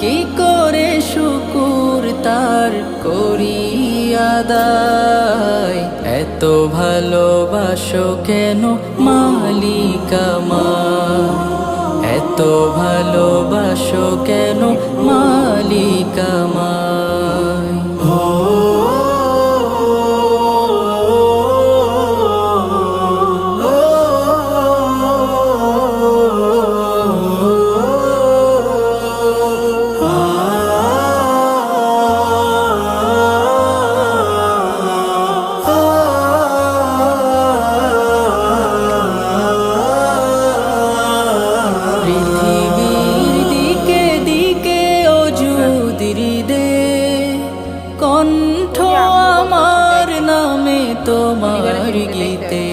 কি করে শুকুর তার করি আদায়? এত ভালোবাসো কেন মালিকামা এত ভালোবাসো কেন মালিকামা কণ্ঠ আমার নামে তোমার গীতে।